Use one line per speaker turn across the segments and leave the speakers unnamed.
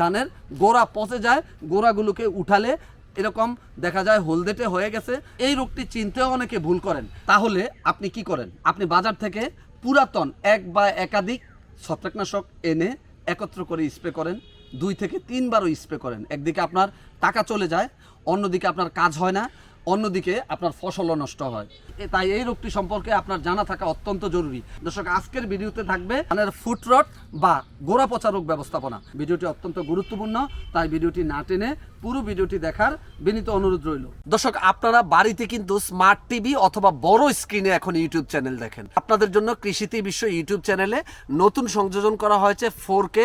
ধানের গোড়া পচে যায়, গোড়াগুলোকে উঠালে এরকম দেখা যায় হলদেটে হয়ে গেছে। এই রোগটি চিনতেও অনেকে ভুল করেন। তাহলে আপনি কি করেন? আপনি বাজার থেকে পুরাতন এক বা একাধিক ছত্রাকনাশক এনে একত্র করে স্প্রে করেন। দুই থেকে তিনবারও স্প্রে করেন। একদিকে আপনার টাকা চলে যায়, অন্যদিকে আপনার কাজ হয় না। অন্যদিকে আপনার ফসলও নষ্ট হয়। তাই এই রোগটি সম্পর্কে আপনার জানা থাকা অত্যন্ত জরুরি। দর্শক, আজকের ভিডিওতে থাকবে ধানের ফুট রট বা গোড়া পচা রোগ ব্যবস্থাপনা। ভিডিওটি অত্যন্ত গুরুত্বপূর্ণ, তাই ভিডিওটি না টেনে পুরো ভিডিওটি দেখার বিনীত অনুরোধ রইল। দর্শক, আপনারা বাড়িতে কিন্তু স্মার্ট টিভি অথবা বড় স্ক্রিনে এখন ইউটিউব চ্যানেল দেখেন। আপনাদের জন্য কৃষিতে বিশ্ব ইউটিউব চ্যানেলে নতুন সংযোজন করা হয়েছে ফোর কে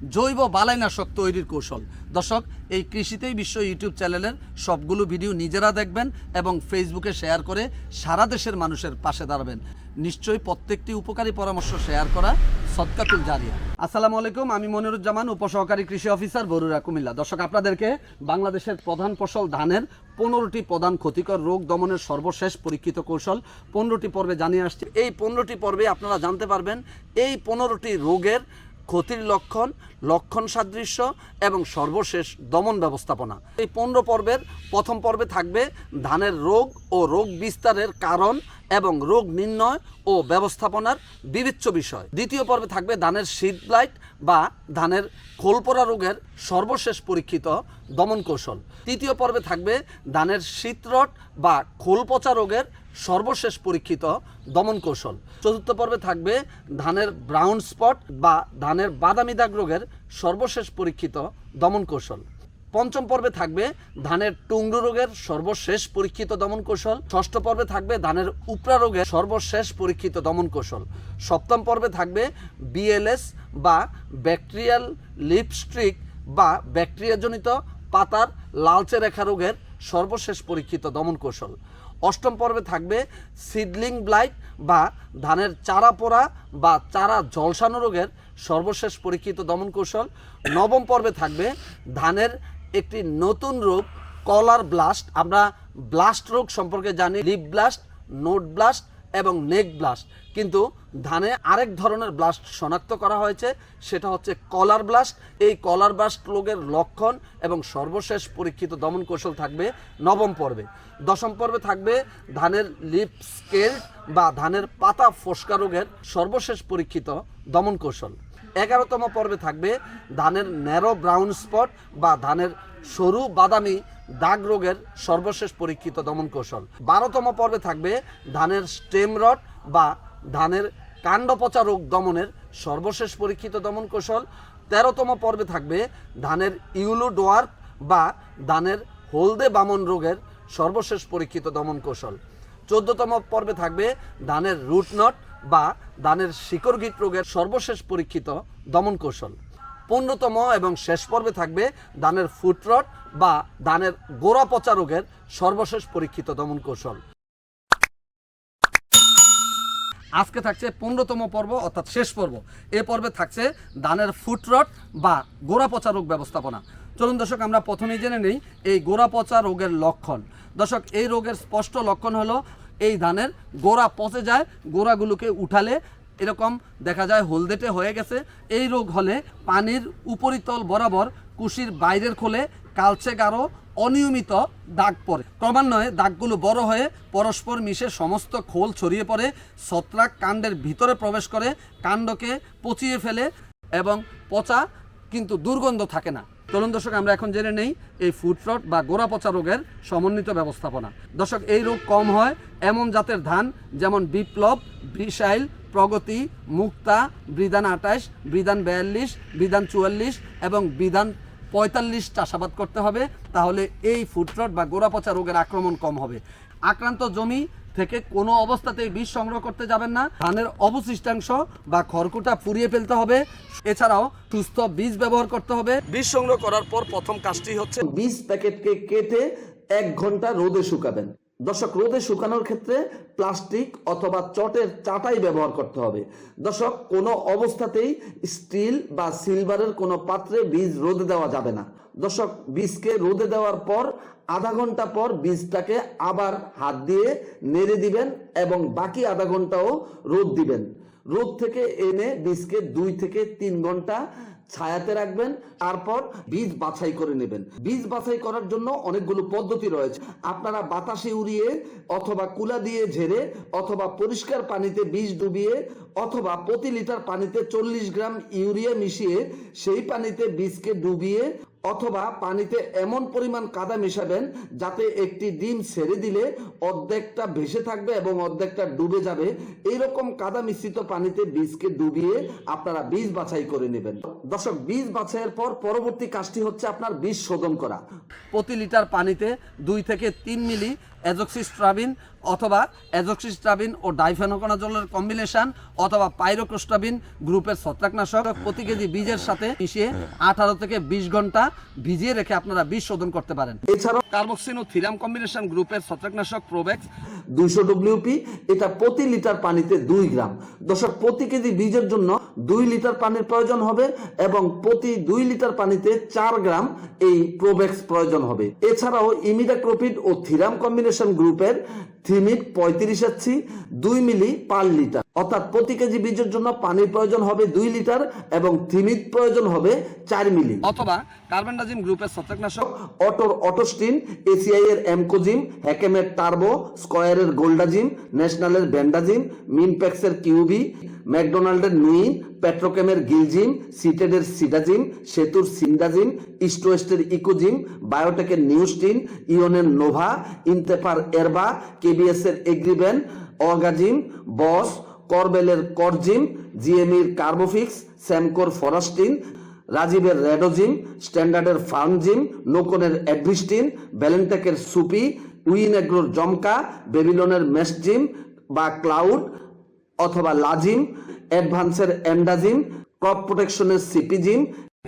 জৈব বালাইনাশক তৈরির কৌশল। দর্শক, এই কৃষিতেই বিশ্ব ইউটিউব চ্যানেলের সবগুলো ভিডিও নিজেরা দেখবেন এবং ফেসবুকে শেয়ার করে সারা দেশের মানুষের পাশে দাঁড়াবেন। নিশ্চয়ই প্রত্যেকটি উপকারী পরামর্শ শেয়ার করা সৎকাতুল জারিয়া। আসসালামু আলাইকুম, আমি মনিরুজ্জামান, উপসহকারী কৃষি অফিসার বরুরা কুমিল্লা। দর্শক, আপনাদেরকে বাংলাদেশের প্রধান ফসল ধানের পনেরোটি প্রধান ক্ষতিকর রোগ দমনের সর্বশেষ পরীক্ষিত কৌশল পনেরোটি পর্বে জানিয়ে আসছে। এই পনেরোটি পর্বে আপনারা জানতে পারবেন, এই পনেরোটি রোগের ক্ষতির লক্ষণ লক্ষণ সাদৃশ্য এবং সর্বশেষ দমন ব্যবস্থাপনা। এই পনেরো পর্বের প্রথম পর্বে থাকবে ধানের রোগ ও রোগ বিস্তারের কারণ এবং রোগ নির্ণয় ও ব্যবস্থাপনার বিবেচ্য বিষয়। দ্বিতীয় পর্বে থাকবে ধানের শীত ব্লাইট বা ধানের খোলপরা রোগের সর্বশেষ পরীক্ষিত দমন কৌশল। তৃতীয় পর্বে থাকবে ধানের শীতরট বা খোলপচা রোগের সর্বশেষ পরীক্ষিত দমন কৌশল। চতুর্থ পর্বে থাকবে ধানের ব্রাউন স্পট বা ধানের বাদামি দাগ রোগের সর্বশেষ পরীক্ষিত দমন কৌশল। পঞ্চম পর্বে থাকবে ধানের টুংরু রোগের সর্বশেষ পরীক্ষিত দমন কৌশল। ষষ্ঠ পর্বে থাকবে ধানের উপরা রোগের সর্বশেষ পরীক্ষিত দমন কৌশল। সপ্তম পর্বে থাকবে বিএলএস বা ব্যাকটেরিয়াল লিপস্ট্রিক বা ব্যাকটেরিয়াজনিত পাতার লালচে রেখা রোগের সর্বশেষ পরীক্ষিত দমন কৌশল। অষ্টম পর্বে থাকবে সিডলিং ব্লাইট বা ধানের চারা পোড়া বা চারা জলসানো রোগের সর্বশেষ পরীক্ষিত দমন কৌশল। নবম পর্বে থাকবে ধানের একটি নতুন রোগ কলার ব্লাস্ট। আমরা ব্লাস্ট রোগ সম্পর্কে জানি, লিপ ব্লাস্ট, নোট ব্লাস্ট এবং নেক ব্লাস্ট। কিন্তু ধানে আরেক ধরনের ব্লাস্ট শনাক্ত করা হয়েছে, সেটা হচ্ছে কলার ব্লাস্ট। এই কলার ব্লাস্ট রোগের লক্ষণ এবং সর্বশেষ পরীক্ষিত দমন কৌশল থাকবে নবম পর্বে। দশম পর্বে থাকবে ধানের লিপ স্কেল বা ধানের পাতা ফোসকা রোগের সর্বশেষ পরীক্ষিত দমন কৌশল। এগারোতম পর্বে থাকবে ধানের ন্যারো ব্রাউন স্পট বা ধানের সরু বাদামি দাগ রোগের সর্বশেষ পরীক্ষিত দমন কৌশল। বারোতম পর্বে থাকবে ধানের স্টেম রড বা ধানের কাণ্ড পচা রোগ দমনের সর্বশেষ পরীক্ষিত দমন কৌশল। তেরোতম পর্বে থাকবে ধানের ইউলু ডোয়ার বা ধানের হলদে বামন রোগের সর্বশেষ পরীক্ষিত দমন কৌশল। চোদ্দতম পর্বে থাকবে ধানের রুটনট বা ধানের শিকড়গিট রোগের সর্বশেষ পরীক্ষিত দমন কৌশল। পনেরোতম এবং শেষ পর্বে থাকবে দানের ফুটরট বা দানের গোড়া পচা রোগের সর্বশেষ পরীক্ষিত দমন কৌশল। আজকে থাকছে পনেরোতম পর্ব, অর্থাৎ শেষ পর্ব। এ পর্বে থাকছে দানের ফুটরট বা গোড়া পচা রোগ ব্যবস্থাপনা। চলুন দর্শক, আমরা প্রথমেই জেনে নেই এই গোড়া পচা রোগের লক্ষণ। দর্শক, এই রোগের স্পষ্ট লক্ষণ হলো এই ধানের গোড়া পচে যায়, গোড়াগুলোকে উঠালে এরকম দেখা যায় হলদেটে হয়ে গেছে। এই রোগ হলে পানির উপরিতল বরাবর কুশির বাইরের খোলে কালচে গাঢ়, অনিয়মিত দাগ পড়ে। ক্রমান্বয়ে দাগগুলো বড় হয়ে পরস্পর মিশে সমস্ত খোল ছড়িয়ে পড়ে, ছত্রাক কাণ্ডের ভিতরে প্রবেশ করে, কাণ্ডকে পচিয়ে ফেলে এবং পচা কিন্তু দুর্গন্ধ থাকে না। চলুন দর্শক, আমরা এখন জেনে নেই এই ফুটরট বা গোড়া পচা রোগের সমন্বিত ব্যবস্থাপনা। দর্শক, এই রোগ কম হয় এমন জাতের ধান যেমন বিপ্লব বিশাইল প্রগতি, মুক্তা, বিধান আঠাশ, বিধান বিয়াল্লিশ, বিধান চুয়াল্লিশ এবং বিধান পঁয়তাল্লিশ চাষাবাদ করতে হবে। তাহলে এই ফুটরট বা গোড়া পচা রোগের আক্রমণ কম হবে। আক্রান্ত জমি থেকে কোনো অবস্থাতেই বীজ সংগ্রহ করতে যাবেন না। ধানের অবশিষ্টাংশ বা খড়কুটা পুড়িয়ে ফেলতে হবে। এছাড়াও সুস্থ বীজ ব্যবহার করতে হবে। বীজ সংগ্রহ করার পর প্রথম কাজটি হচ্ছে বীজ প্যাকেটকে কেটে এক ঘণ্টা রোদে শুকাবেন। দর্শক, রোদে শুকানোর ক্ষেত্রে প্লাস্টিক অথবা চটের চাটাই ব্যবহার করতে হবে। দর্শক, কোনো অবস্থাতেই স্টিল বা সিলভারের কোনো পাত্রে বীজ রোদে দেওয়া যাবে না। দর্শক, বীজকে রোদে দেওয়ার পর আধা ঘণ্টা পর বীজটাকে আবার হাত দিয়ে নেড়ে দিবেন এবং বাকি আধা ঘন্টাও রোদ দিবেন। রোদ থেকে এনে বীজকে দুই থেকে তিন ঘণ্টা ছায়াতে রাখবেন, তারপর বীজ বাছাই করে নেবেন। বীজ বাছাই করার জন্য অনেকগুলো পদ্ধতি রয়েছে। আপনারা বাতাসে উড়িয়ে অথবা কুলা দিয়ে ঝেড়ে অথবা পরিষ্কার পানিতে বীজ ডুবিয়ে অথবা প্রতি লিটার পানিতে চল্লিশ গ্রাম ইউরিয়া মিশিয়ে সেই পানিতে বীজকে ডুবিয়ে অথবা পানিতে এমন পরিমাণ কাদা মেশাবেন যাতে একটি ডিম ছেড়ে দিলে অর্ধেকটা ভেসে থাকবে এবং অর্ধেকটা ডুবে যাবে। এইরকম কাদা মিশ্রিত পানিতে বীজকে ডুবিয়ে আপনারা বীজ বাছাই করে নেবেন। দর্শক, বীজ বাছাইয়ের পর পরবর্তী কাজটি হচ্ছে আপনার বীজ শোধন করা। প্রতি লিটার পানিতে দুই থেকে তিন মিলি অ্যাজক্সিস্ট্রাবিন অথবা অ্যাজক্সিস্ট্রাবিন ও ডাইফেনোকোনাজলের কম্বিনেশন অথবা পাইরোক্রোস্টাবিন গ্রুপের ছত্রাকনাশক প্রতি কেজি বীজের সাথে মিশিয়ে আঠারো থেকে বিশ ঘণ্টা ভিজিয়ে রেখে আপনারা বীজ শোধন করতে পারেন। এছাড়াও কার্বক্সিন ও থিরাম কম্বিনেশন গ্রুপের ছত্রাকনাশক প্রোবেক্স দুইশো ডব্লিউপি এটা প্রতি লিটার পানিতে দুই গ্রাম। দর্শক প্রতি কেজি বীজের জন্য দুই লিটার পানির প্রয়োজন হবে এবং প্রতি দুই লিটার পানিতে চার গ্রাম এই প্রোবেক্স প্রয়োজন হবে। এছাড়াও ইমিডাক্লোপিড ও থিরাম কম্বিনেশন গ্রুপের থিমিড পঁয়ত্রিশ এসছি দুই মিলি পার লিটার অর্থাৎ প্রতি কেজি বীজের জন্য পানির প্রয়োজন হবে দুই লিটার এবং থিমিড প্রয়োজন হবে চার মিলি অথবা কার্বনডাজিম গ্রুপের ছত্রাকনাশক। অটোর অটোস্টিন এসিআই এর এমকোজিম হ্যাকেমের টার্বো স্কয়ারের গোল্ডাজিম ন্যাশনালের ব্যান্ডাজিম মিনপ্যাক্সের কিউবি ম্যাকডোনাল্ডের নুইন, পেট্রোকেমের গিলজিম, সিটেডের সিডাজিম, সেতুর সিন্ডাজিম ইস্টোয়েস্টের ইকোজিম, বায়োটেকের নিউস্টিন, ইওনের নোভা, ইনতেফার এরবা কেবিএস এর এগ্রিবেন অগাজিম, বস, করবেলের করজিম জিএমির কার্বোফিক্স, স্যামকোর ফরাস্টিন, রাজীবের রেডোজিম, স্ট্যান্ডার্ডের ফার্মজিম, নোকনের অ্যাডভিস্টিন ব্যালেন্টেকের সুপি, উইনেগ্রোর জমকা, বেবিলনের মেসজিম বা ক্লাউড অথবা লাজিম অ্যাডভান্সের এন্ডাজিম ক্রপ প্রোটেকশনের সিপিজিম।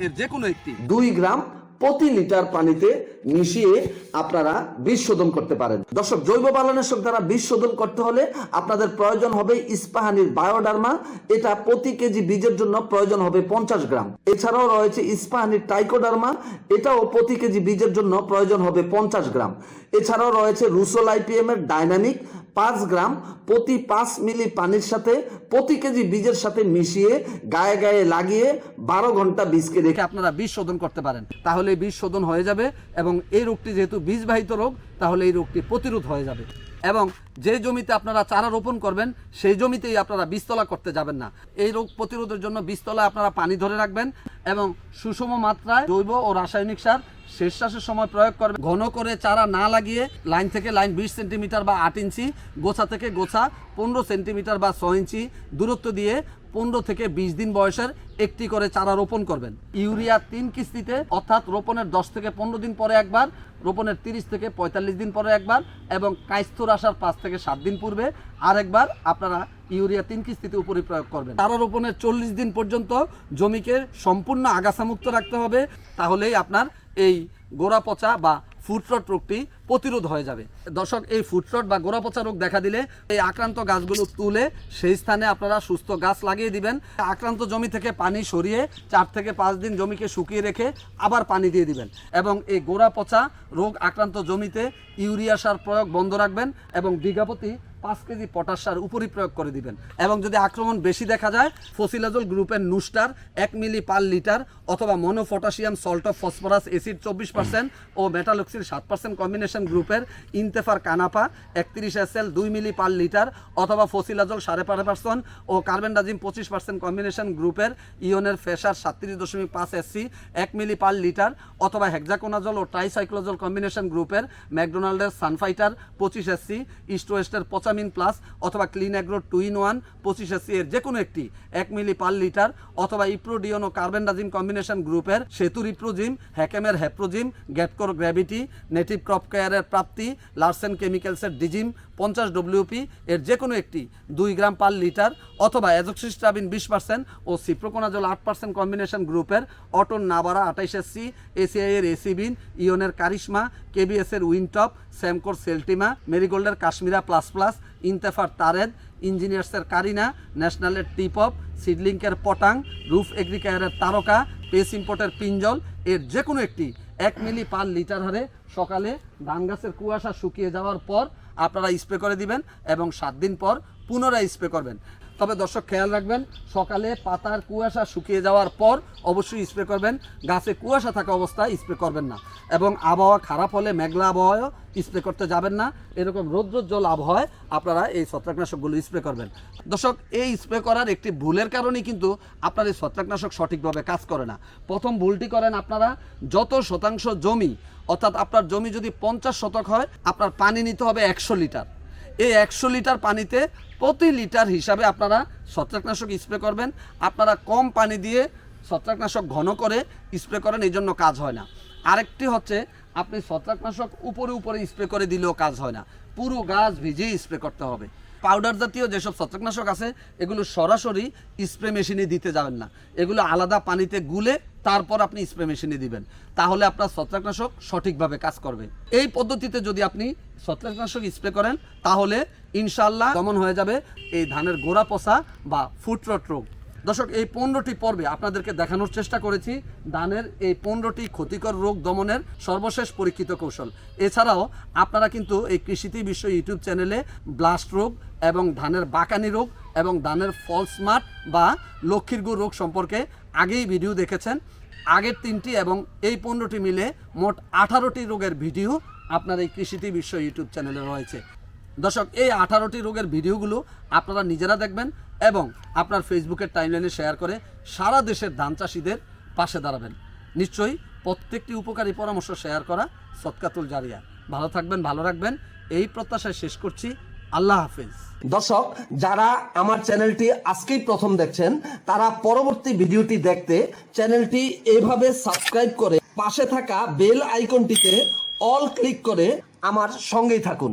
এর যে কোনো একটি। দুই গ্রাম প্রতি লিটার পানিতে মিশিয়ে আপনারা বীজ শোধন করতে পারেন। দর্শক জৈব বালানাশক দ্বারা বীজ শোধন করতে হলে আপনাদের প্রয়োজন হবে ইস্পাহানির বায়োডার্মা। এটা প্রতি কেজি বীজের জন্য প্রয়োজন হবে পঞ্চাশ গ্রাম। এছাড়াও রয়েছে ইস্পাহানির টাইকোডার্মা। এটাও প্রতি কেজি বীজের জন্য প্রয়োজন হবে পঞ্চাশ গ্রাম। এছাড়াও রয়েছে রুসোল আইপিএম এর ডাইনামিক। পাঁচ গ্রাম প্রতি পাঁচ মিলি পানির সাথে প্রতি কেজি বীজের সাথে মিশিয়ে, গায়ে গায়ে লাগিয়ে বারো ঘণ্টা বীজকে রেখে আপনারা বীজ শোধন করতে পারেন। তাহলে বীজ শোধন হয়ে যাবে এবং এই রোগটি যেহেতু বীজবাহিত রোগ, তাহলে এই রোগটি প্রতিরোধ হয়ে যাবে। এবং যে জমিতে আপনারা চারা রোপণ করবেন, সেই জমিতেই আপনারা বীজতলা করতে যাবেন না। এই রোগ প্রতিরোধের জন্য বীজতলায় আপনারা পানি ধরে রাখবেন এবং সুষম মাত্রায় জৈব ও রাসায়নিক সার শেষ সময় প্রয়োগ করবেন ঘন করে চারা না লাগিয়ে লাইন থেকে লাইন বিশ সেন্টিমিটার বা আট ইঞ্চি, গোছা থেকে গোছা পনেরো সেন্টিমিটার বা ছ ইঞ্চি দূরত্ব দিয়ে পনেরো থেকে বিশ দিন বয়সের একটি করে চারা রোপণ করবেন। ইউরিয়া তিন কিস্তিতে, অর্থাৎ রোপণের দশ থেকে পনেরো দিন পরে একবার, রোপণের তিরিশ থেকে পঁয়তাল্লিশ দিন পরে একবার এবং কাইস্থর আসার পাঁচ থেকে সাত দিন পূর্বে আরেকবার আপনারা ইউরিয়া তিন কিস্তিতে উপরে প্রয়োগ করবেন। চারা রোপণের চল্লিশ দিন পর্যন্ত জমিকে সম্পূর্ণ আগাছামুক্ত রাখতে হবে, তাহলেই আপনার এই গোড়া পচা বা ফুটরট রোগটি প্রতিরোধ হয়ে যাবে। দর্শক, এই ফুটরট বা গোড়া পচা রোগ দেখা দিলে এই আক্রান্ত গাছগুলো তুলে সেই স্থানে আপনারা সুস্থ গাছ লাগিয়ে দিবেন। আক্রান্ত জমি থেকে পানি সরিয়ে চার থেকে পাঁচ দিন জমিকে শুকিয়ে রেখে আবার পানি দিয়ে দিবেন এবং এই গোড়া পচা রোগ আক্রান্ত জমিতে ইউরিয়া সার প্রয়োগ বন্ধ রাখবেন এবং বিঘাপতি পাঁচ কেজি পটাশ সার উপরই প্রয়োগ করে দিবেন। এবং যদি আক্রমণ বেশি দেখা যায়, ফসিলাজল গ্রুপের নুস্টার, এক মিলি পার লিটার অথবা mono potassium salt of phosphorus acid চব্বিশ পার্সেন্ট ও মেটালক্সির সাত পার্সেন্ট কম্বিনেশন গ্রুপের ইনতেফার কানাপা একত্রিশ এস এল দুই মিলি পার লিটার অথবা ফসিলাজল সাড়ে পাঁচ পার্সেন্ট ও কার্বেন্ডাজিম পঁচিশ পার্সেন্ট কম্বিনেশন গ্রুপের ইয়নের ফেসার সাতত্রিশ দশমিক পাঁচ এসসি, এক মিলি পার লিটার অথবা হেক্সাকোনাজল ও ট্রাইসাইক্লোজল কম্বিনেশন গ্রুপের ম্যাকডোনাল্ডের সানফাইটার পঁচিশ এসসি, ইস্ট ওয়েস্টের পঁচাশি গ্লুকোসামিন প্লাস অথবা Clean Agro two in one পঁচিশ সি এর যে কোনো একটি, এক মিলি পার লিটার অথবা ইপ্রোডিওন ও কার্বেন্ডাজিম কম্বিনেশন গ্রুপের সেতুর ইপ্রোজিম হ্যাকেমের হ্যাপ্রোজিম গ্যাটকোর গ্র্যাভিটি নেটিভ ক্রপ কেয়ারের প্রাপ্তি লার্সেন কেমিক্যালসের ডিজিম পঞ্চাশ ডব্লিউপি এর যে কোনো একটি, দুই গ্রাম পার লিটার অথবা অ্যাজোক্সিস্ট্রাবিন বিশ পার্সেন্ট ও সিপ্রোকোনাজল আট পার্সেন্ট কম্বিনেশন গ্রুপের অটন নাবারা আঠাইশ এসসি এসিআই এর এসিবিন ইয়নের কারিশমা কেবিএস এর উইনটপ স্যামকোর সেলটিমা মেরিগোল্ডের কাশ্মীরা প্লাস প্লাস ইনতেফার তারেদ, ইঞ্জিনিয়ার্সের কারিনা, ন্যাশনালের টিপ অফ সিডলিংকের পটাং, রুফ এগ্রিকায়ারের তারকা, পেস ইম্পোর্টের পিঞ্জল, এর যে কোনো একটি, এক মিলি পার লিটার হারে সকালে ধান গাছের কুয়াশা শুকিয়ে যাওয়ার পর আপনারা স্প্রে করে দিবেন এবং সাত দিন পর পুনরায় স্প্রে করবেন। তবে দর্শক, খেয়াল রাখবেন, সকালে পাতার কুয়াশা শুকিয়ে যাওয়ার পর অবশ্যই স্প্রে করবেন। গাছে কুয়াশা থাকা অবস্থায় স্প্রে করবেন না। এবং আবহাওয়া খারাপ হলে মেঘলা আবহাওয়াও স্প্রে করতে যাবেন না। এরকম রৌদ্রোজ্জ্বল আবহাওয়ায় আপনারা এই ছত্রাকনাশকগুলো স্প্রে করবেন। দর্শক, এই স্প্রে করার একটি ভুলের কারণেই কিন্তু আপনার এই ছত্রাকনাশক সঠিকভাবে কাজ করে না। প্রথম ভুলটি করেন আপনারা, যত শতাংশ জমি, অর্থাৎ আপনার জমি যদি পঞ্চাশ শতক হয়, আপনার পানি নিতে হবে একশো লিটার। এই একশো লিটার পানিতে প্রতি লিটার হিসাবে আপনারা ছত্রাকনাশক স্প্রে করবেন। আপনারা কম পানি দিয়ে ছত্রাকনাশক ঘন করে স্প্রে করেন, এই জন্য কাজ হয় না। আরেকটি হচ্ছে, আপনি ছত্রাকনাশক উপরে উপরে স্প্রে করে দিলেও কাজ হয় না। পুরো গাছ ভিজিয়ে স্প্রে করতে হবে। পাউডার জাতীয় যেসব ছত্রাকনাশক আছে, এগুলো সরাসরি স্প্রে মেশিনে দিতে যাবেন না। এগুলো আলাদা পানিতে গুলে তারপর আপনি স্প্রে মেশিনে দিবেন। তাহলে আপনার ছত্রাকনাশক সঠিকভাবে কাজ করবে। এই পদ্ধতিতে যদি আপনি ছত্রাকনাশক স্প্রে করেন, তাহলে ইনশাল্লাহ দমন হয়ে যাবে এই ধানের গোড়া পচা বা ফুটরট রোগ। দর্শক, এই পনেরোটি পর্বে আপনাদেরকে দেখানোর চেষ্টা করেছি ধানের এই পনেরোটি ক্ষতিকর রোগ দমনের সর্বশেষ পরীক্ষিত কৌশল। এছাড়াও আপনারা কিন্তু এই কৃষিতে বিশ্ব ইউটিউব চ্যানেলে ব্লাস্ট রোগ এবং ধানের বাকানি রোগ এবং ধানের ফলস মাঠ বা লক্ষ্মীর গুড় রোগ সম্পর্কে আগেই ভিডিও দেখেছেন। আগের তিনটি এবং এই পনেরোটি মিলে মোট আঠারোটি রোগের ভিডিও আপনার এই কৃষিটি বিশ্ব ইউটিউব চ্যানেলে রয়েছে। দর্শক, এই আঠারোটি রোগের ভিডিওগুলো আপনারা নিজেরা দেখবেন এবং আপনার ফেসবুকের টাইমলাইনে শেয়ার করে সারা দেশের ধান চাষিদের পাশে দাঁড়াবেন। নিশ্চয়ই প্রত্যেকটি উপকারী পরামর্শ শেয়ার করা সৎকাতুল জারিয়া। ভালো থাকবেন, ভালো রাখবেন। এই প্রত্যাশায় শেষ করছি। আল্লাহ হাফেজ। দর্শক, যারা আমার চ্যানেলটি আজকেই প্রথম দেখছেন, তারা পরবর্তী ভিডিওটি দেখতে চ্যানেলটি এভাবে সাবস্ক্রাইব করে পাশে থাকা বেল আইকনটিতে অল ক্লিক করে আমার সঙ্গেই থাকুন।